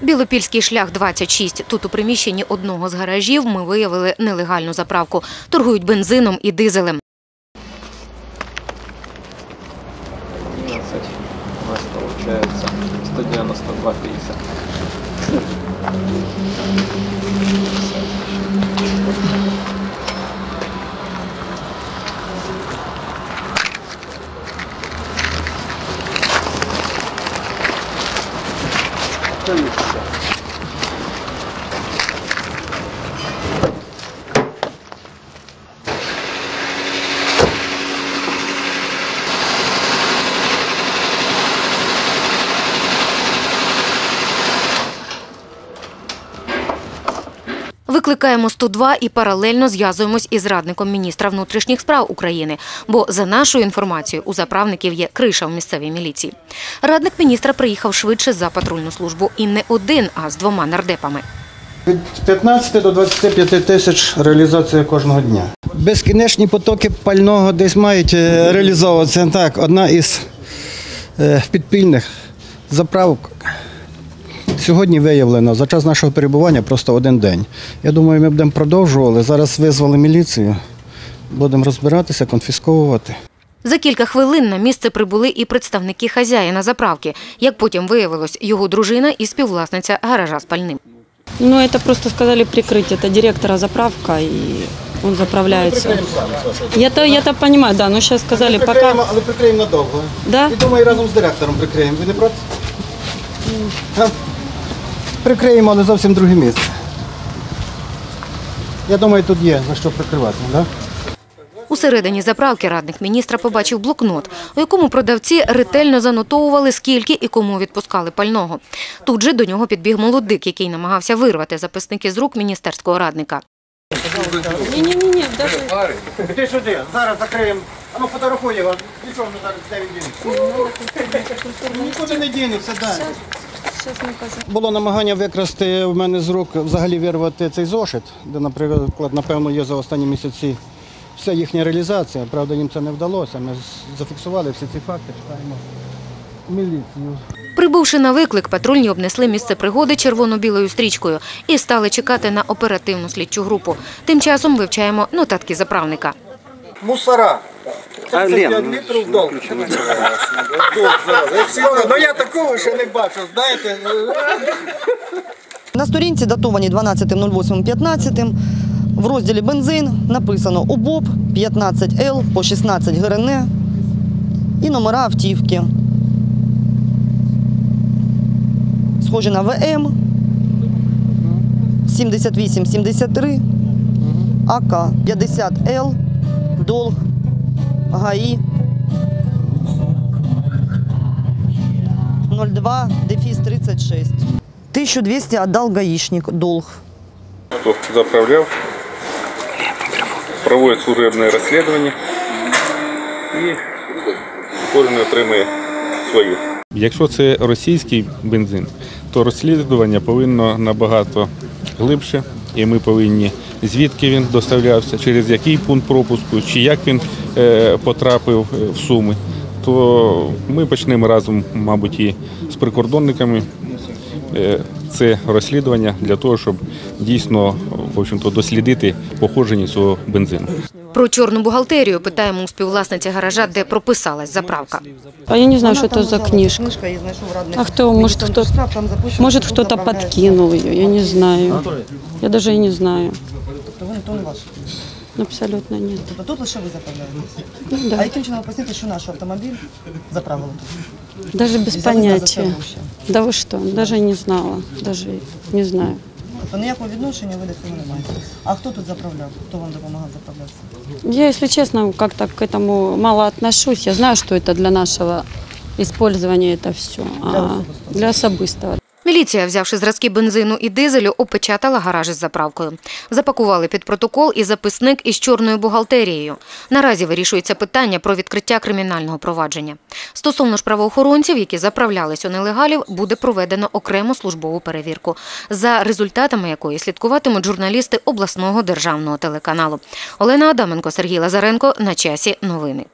Білопільський шлях 26. Тут у приміщенні одного з гаражів ми виявили нелегальну заправку. Торгують бензином і дизелем. 11 у нас виходить 192と一緒。Викликаємо 102 і паралельно зв'язуємось із радником міністра внутрішніх справ України. Бо за нашою інформацією у заправників є криша в місцевій міліції. Радник міністра приїхав швидше за патрульну службу і не один, а з двома нардепами. Від 15 до 25 тисяч реалізація кожного дня. Безкінечні потоки пального десь мають е, реалізовуватися. Так, одна із е, підпільних заправок. Сьогодні виявлено за час нашого перебування просто один день. Я думаю, ми будемо продовжували. Зараз визвали міліцію, будемо розбиратися, конфісковувати. За кілька хвилин на місце прибули і представники хазяїна заправки. Як потім виявилось, його дружина і співвласниця гаража з пальним. Ну, это просто сказали прикрыть. Это директора заправка, и он заправляется. Я-то, я-то понимаю, да, но сейчас сказали, пока... але прикриємо надовго. Да? І думаю, разом з директором прикриємо. Ви не проти? А? Прикриємо, але зовсім друге місце. Я думаю, тут є за що прикривати, так? Усередині заправки радник міністра побачив блокнот, у якому продавці ретельно занотовували, скільки і кому відпускали пального. Тут же до нього підбіг молодик, який намагався вирвати записники з рук міністерського радника. Не-не-не, даже... Іди сюди, зараз закриємо. А ну фотографуй його. Нічого не зараз де він дінеться. Нікуди не дінеться, далі. Було намагання викрасти в мене з рук взагалі вирвати цей зошит, де, наприклад, напевно, є за останні місяці вся їхня реалізація. Правда, їм це не вдалося. Ми зафіксували всі ці факти, чекаємо міліцію. Прибувши на виклик, патрульні обнесли місце пригоди червоно-білою стрічкою і стали чекати на оперативну слідчу групу. Тим часом вивчаємо нотатки заправника. Мусора. А, Лен, ну, літрів долг. Ну я такого ще не бачив, знаєте. На сторінці датовані 12.08.15 в розділі бензин написано УБОП 15Л по 16 ГРН і номера автівки. Схожі на ВМ 7873 АК 50Л Долг ГАІ 02 дефіс 36. 1200 отдал гаишник долг. хто заправляв, проводять служебне розслідування і кожен отримує своє. Якщо це російський бензин, то розслідування повинно набагато глибше, і ми повинні звідки він доставлявся, через який пункт пропуску, чи як він потрапив е, в Суми. То ми почнемо разом, мабуть, і з прикордонниками е, це розслідування для того, щоб дійсно в общем-то, дослідити походження цього бензину. Про чорну бухгалтерію питаємо у співвласниці гаража, де прописалась заправка. А я не знаю, что это за книжка. А кто, может, кто, может, кто-то подкинул ее, я не знаю. Я даже и не знаю. Тобто ви то не ваш. Абсолютно нет. Тобто тут лише ви заправляєтеся. Ну, А да. яким чином ви поясните, що наш автомобіль заправили тут? Даже без Взяли за понятия. це гроші. Да вы что, даже не знала, даже не знаю. Тобто ніякого відношення ви до цього не маєте. А хто тут заправляв? Хто вам допомагав заправлятися? Я, если честно, как-то к этому мало отношусь. Я знаю, что это для нашего использования это все. А для особистого. Міліція, взявши зразки бензину і дизелю, опечатала гараж із заправкою. Запакували під протокол і записник із чорною бухгалтерією. Наразі вирішується питання про відкриття кримінального провадження. Стосовно ж правоохоронців, які заправлялись у нелегалів, буде проведено окрему службову перевірку, за результатами якої слідкуватимуть журналісти обласного державного телеканалу. Олена Адаменко, Сергій Лазаренко. На часі новини.